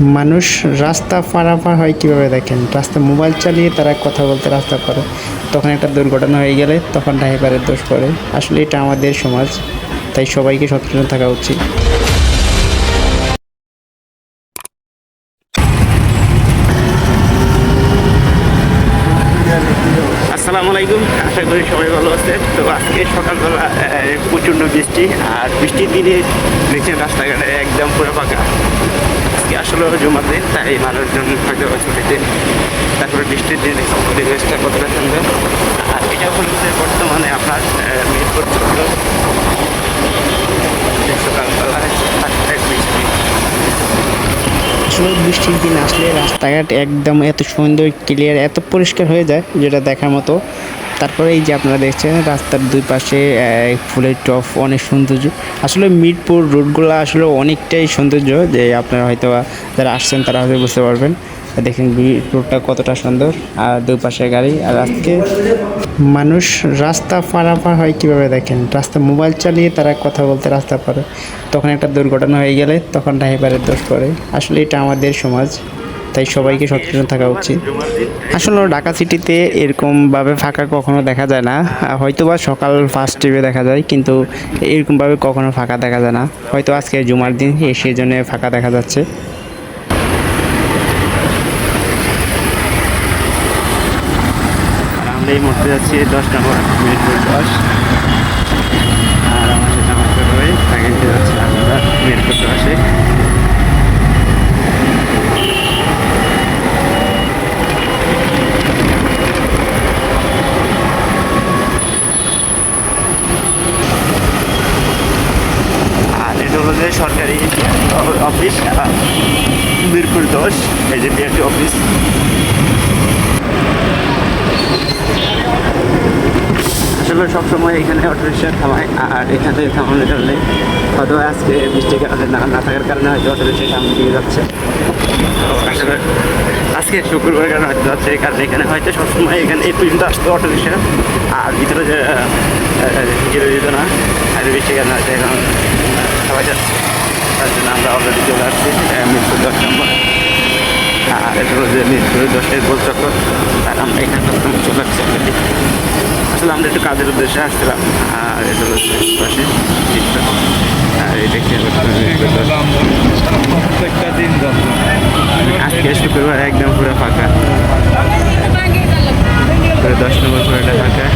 মানুষ রাস্তা পারাপার হয় কীভাবে দেখেন? রাস্তা মোবাইল চালিয়ে তারা কথা বলতে রাস্তা পারে। তখন একটা দুর্ঘটনা হয়ে গেলে তখন ড্রাইভারের দোষ পড়ে। আসলে এটা আমাদের সমাজ, তাই সবাইকে সচেতন থাকা উচিত। আসসালামু আলাইকুম। আশা করি সবাই ভালো আছে। তো আজকে সকালবেলা প্রচণ্ড বৃষ্টি আর বৃষ্টির দিনে দেখছেন রাস্তাঘাটে একদম পুরো ফাঁকা আজকে আসলে দিন তাই মানুষজন হয়তো ছুটিতে তারপরে বৃষ্টির দিনে পরিবেশটা কতটা সুন্দর আর এটা হচ্ছে আসলে বৃষ্টির দিন আসলে রাস্তাঘাট একদম এত সুন্দর ক্লিয়ার এত পরিষ্কার হয়ে যায় যেটা দেখার মতো। তারপরে এই যে আপনারা দেখছেন, রাস্তার দুই পাশে ফুলের টপ, অনেক সৌন্দর্য। আসলে মিরপুর রোডগুলো আসলে অনেকটাই সৌন্দর্য যে আপনারা হয়তো যারা আসছেন তারা হয়তো বুঝতে পারবেন। দেখেন রোডটা কতটা সুন্দর, আর দুই পাশে গাড়ি, আর আজকে মানুষ রাস্তা পারাপার হয় কীভাবে দেখেন? রাস্তা মোবাইল চালিয়ে তারা কথা বলতে রাস্তা পারে। তখন একটা দুর্ঘটনা হয়ে গেলে তখন ড্রাইভারের দোষ পড়ে। আসলে এটা আমাদের সমাজ, তাই সবাইকে সচেতন থাকা উচিত। আসলে ঢাকা সিটিতে এরকমভাবে ফাঁকা কখনো দেখা যায় না। হয়তো বা সকাল ফার্স্ট টিভে দেখা যায়, কিন্তু এরকমভাবে কখনো ফাঁকা দেখা যায় না। হয়তো আজকে জুমার দিন সেই জন্য ফাঁকা দেখা যাচ্ছে। আমরা এই মুহূর্তে যাচ্ছি দশ নম্বর মিরপুর দশ। আর আমার সাথে আমার ছোট ভাই আগে যাচ্ছি আমরা মিরপুর সরকারি অফিস মিরপুর দশ, এই যে অফিস। আসলে সবসময় এখানে অটো রিক্সা থামায়, আর এখান থেকে থামানো চললে হয়তো আজকে বৃষ্টির কারণে না না থাকার কারণে হয়তো অটো রিক্সা সামনে দিয়ে যাচ্ছে। আসলে আজকে শুক্রবার কারণে হয়তো যাচ্ছে, কারণ এখানে হয়তো সবসময় এখানে এই পর্যন্ত আসতো অটো রিক্সা আর ভিতরে যে যেতে যেত না, আর বৃষ্টির কারণে হয়তো এখন সবাই যাচ্ছে। তার জন্য আমরা অলরেডি চলে আসছি মিরপুর দশ নম্বর। আর এটা যে মিরপুর দশের গোল চক্কর আর আমরা এখানে চলে আসছি। আসলে আমরা একটু কাজের উদ্দেশ্যে আসছিলাম। আর এটা হচ্ছে পাশে এটা দিন আজকে শুক্রবার, একদম পুরো ফাঁকা। দশ নম্বর পুরোটা ফাঁকা।